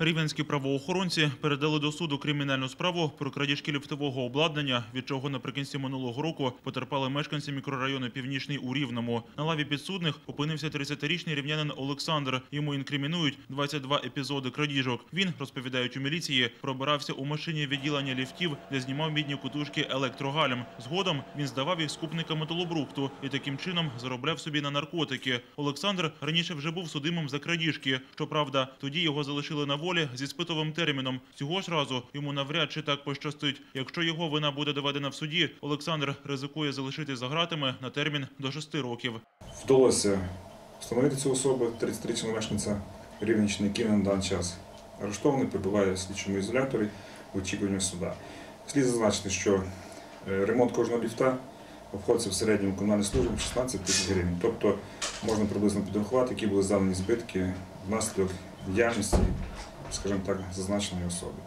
Рівненські правоохоронці передали до суду кримінальну справу про крадіжки ліфтового обладнання, від чого наприкінці минулого року потерпали мешканці мікрорайону Північний у Рівному. На лаві підсудних опинився 30-річний рівнянин Олександр. Йому інкримінують 22 епізоди крадіжок. Він, розповідають у міліції, пробирався у машині відділення ліфтів, де знімав мідні кутушки електрогальм. Згодом він здавав їх скупникам металобрухту і таким чином заробляв собі на наркотики. Олександр раніше вже був судимим за крадіжки. Щоправда, тоді його залишили на волі зі спитовим терміном. Цього ж разу йому навряд чи так пощастить. Якщо його вина буде доведена в суді, Олександр ризикує залишити за ґратами на термін до 6 років. Вдалося встановити цю особу, 33-річного мешканця Рівненщини, який на даний час арештований, перебуває в слідчому ізоляторі в очікуванні суда. Слід зазначити, що е, ремонт кожного ліфта обходиться в середньому комунальній службі 16 тисяч гривень. Тобто можна приблизно підрахувати, які були завдані збитки внаслідок діяльності, скажімо так, зазначеної особи.